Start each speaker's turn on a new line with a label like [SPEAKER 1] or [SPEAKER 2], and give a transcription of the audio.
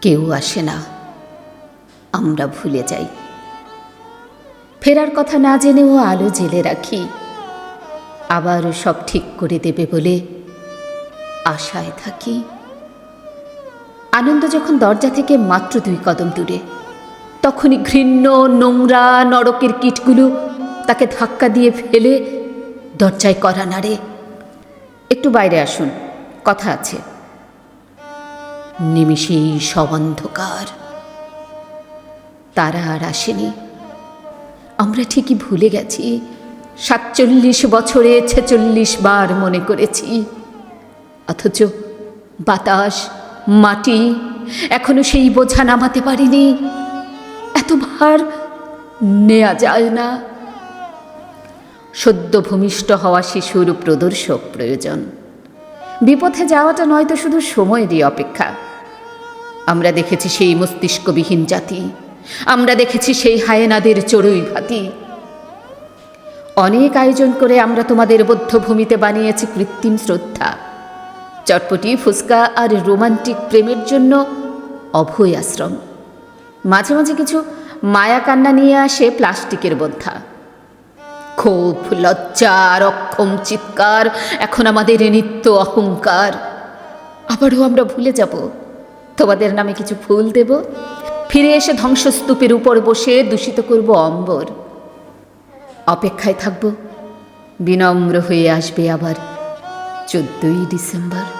[SPEAKER 1] কেউ আসে না। আমরা ভুলে যাই। ফেরার কথা না জেনেও আলো জেলে রাখি। আবারও সব ঠিক করে দেবে বলে আশায় থাকি। আনন্দ যখন দরজা থেকে মাত্র দুই কদম দূরে, তখনই ঘৃণ্য, নোংরা, নরকের কীটগুলো তাকে ধাক্কা দিয়ে ফেলে দরজায় করা নাড়ে একটু বাইরে আসুন, কথা আছে। নিমিষেই সব অন্ধকার। তারা আর আসেনি। আমরা ঠিকই ভুলে গেছি। সাতচল্লিশ বছরে ছেচল্লিশ বার মনে করেছি। অথচ বাতাস, মাটি এখনও সেই বোঝা নামাতে পারিনি। এত ভার নেওয়া যায় না। সদ্য ভূমিষ্ঠ হওয়া শিশুর প্রদর্শক প্রয়োজন। বিপথে যাওয়াটা নয়তো শুধু সময়েরই অপেক্ষা। আমরা দেখেছি সেই মস্তিষ্কবিহীন জাতি। আমরা দেখেছি সেই হায়েনাদের চড়ুই ভাতি। অনেক আয়োজন করে আমরা তোমাদের বদ্ধভূমিতে বানিয়েছি কৃত্রিম শ্রদ্ধা। চটপটি ফুচকা আর রোমান্টিক প্রেমের জন্য অভয় আশ্রম। মাঝে মাঝে কিছু মায়া কান্না নিয়ে আসে প্লাস্টিকের বোদ্ধা। ক্ষোভ লজ্জা আর অক্ষম চিৎকার, এখন আমাদের নিত্য অহংকার। আবারও আমরা ভুলে যাব। তোমাদের নামে কিছু ফুল দেব। ফিরে এসে ধ্বংসস্তূপের উপর বসে দূষিত করব অম্বর। অপেক্ষায় থাকব। বিনম্র হয়ে আসবে আবার চোদ্দই ডিসেম্বর।